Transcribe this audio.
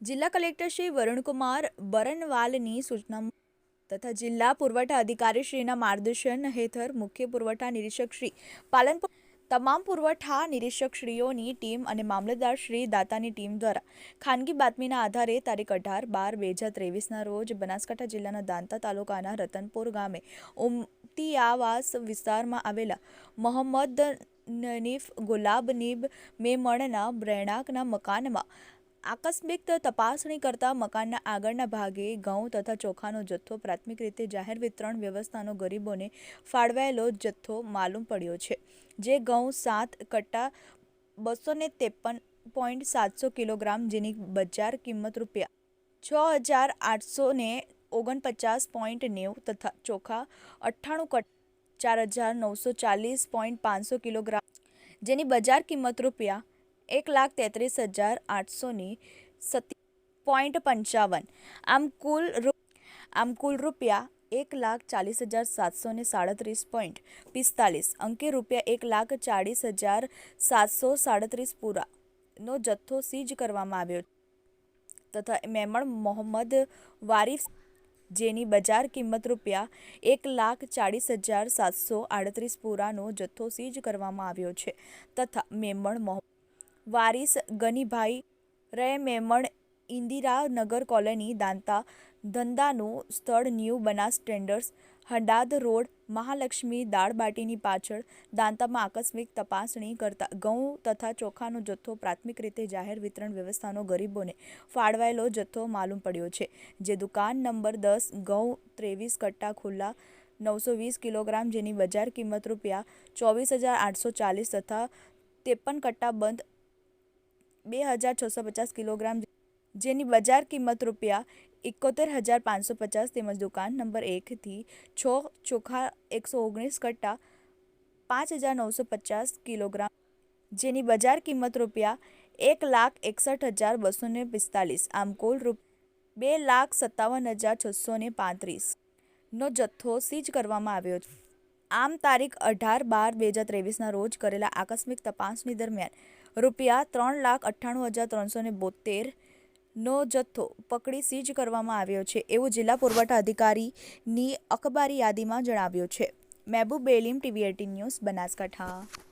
જિલ્લા કલેક્ટર શ્રી વરુણકુમાર બરનવાલની સૂચના તથા જિલ્લા પુરવઠા અધિકારી શ્રીના માર્ગદર્શન હેઠળ મુખ્ય પુરવઠા નિરીક્ષક શ્રી પાલનપુર તમામ પુરવઠા નિરીક્ષકશ્રીઓની ટીમ અને મામલતદાર શ્રી દાતાની ટીમ દ્વારા ખાનગી બાતમીના આધારે તારીખ અઢાર બાર બે હજાર ત્રેવીસના રોજ બનાસકાંઠા જિલ્લાના દાંતા તાલુકાના રતનપુર ગામે ઉમતિયાવાસ વિસ્તારમાં આવેલા મોહમ્મદ નનીફ ગુલાબનીબ મેમણના, બ્રેણાકના મકાનમાં આકસ્મિક તપાસણી કરતા મકાનના આગળના ભાગે ઘઉં તથા ચોખાનો જથ્થો પ્રાથમિક રીતે જાહેર વિતરણ વ્યવસ્થાનો ગરીબોને ફાળવાયેલો જથ્થો માલુમ પડ્યો છે, જે ઘઉં સાત કટ્ટા બસો ને ત્રેપન પોઈન્ટ સાતસો કિલોગ્રામ જેની બજાર કિંમત રૂપિયા છ હજાર આઠસો ને ઓગણપચાસ પોઈન્ટ નેવું તથા ચોખા અઠ્ઠાણું કટ ચાર હજાર નવસો ચાલીસ પોઈન્ટ પાંચસો કિલોગ્રામ જેની બજાર કિંમત રૂપિયા એક લાખ તેત્રીસ હજાર આઠસોની સત્તી પોઈન્ટ પંચાવન આમ કુલ આમ કુલ રૂપિયા એક લાખ ચાલીસ હજાર સાતસો ને સાડત્રીસ પોઈન્ટ પિસ્તાલીસ અંકે રૂપિયા એક લાખ ચાળીસ હજાર સાતસો સાડત્રીસ પૂરા નો જથ્થો સીજ કરવામાં આવ્યો તથા મેમણ મોહમ્મદ વારીફ જેની બજાર કિંમત રૂપિયા એક લાખ ચાળીસ હજાર સાતસો આડત્રીસ પૂરાનો જથ્થો સીજ કરવામાં આવ્યો છે તથા મેમણ મોહ વારીસ ગનીભાઈ રે મેમણ ઇન્દિરાનગર કોલોની દાંતા ધંધાનું સ્થળ new Banas tenders Hadad road, Mahalakshmi દાળબાટીની પાછળ દાંતામાં આકસ્મિક તપાસણી કરતા ઘઉં તથા ચોખાનો જથ્થો પ્રાથમિક રીતે જાહેર વિતરણ વ્યવસ્થાનો ગરીબોને ફાળવાયેલો જથ્થો માલુમ પડ્યો છે, જે દુકાન નંબર દસ, ઘઉં ત્રેવીસ કટ્ટા ખુલ્લા, નવસો વીસ કિલોગ્રામ જેની બજાર કિંમત રૂપિયા ચોવીસ હજાર આઠસો ચાલીસ તથા ત્રેપન કટ્ટા બંધ બે હજાર છસો પચાસ કિલોગ્રામ જેની બજાર કિંમત રૂપિયા એકોતેર હજાર પાંચસો પચાસ તેમજ દુકાન નંબર એકથી છ ચોખા એકસો ઓગણીસ કટ્ટા પાંચ હજાર નવસો પચાસ કિલોગ્રામ જેની બજાર કિંમત રૂપિયા એક લાખ એકસઠ હજાર બસો ને પિસ્તાલીસ. આમ કુલ રૂપ બે લાખ સત્તાવન હજાર છસો ને પાંત્રીસ નો જથ્થો સીઝ કરવામાં આવ્યો છે. આમ તારીખ અઢાર બાર બે હજાર ત્રેવીસના રોજ કરેલા આકસ્મિક તપાસણી દરમિયાન રૂપિયા ત્રણ લાખ અઠ્ઠાણું હજાર ત્રણસો ને બોતેર નો જથ્થો પકડી સીઝ કરવામાં આવ્યો છે એવું જિલ્લા પુરવઠા અધિકારીની અખબારી યાદીમાં જણાવ્યું છે. Mehboob Belim TV eighteen news, Banaskantha.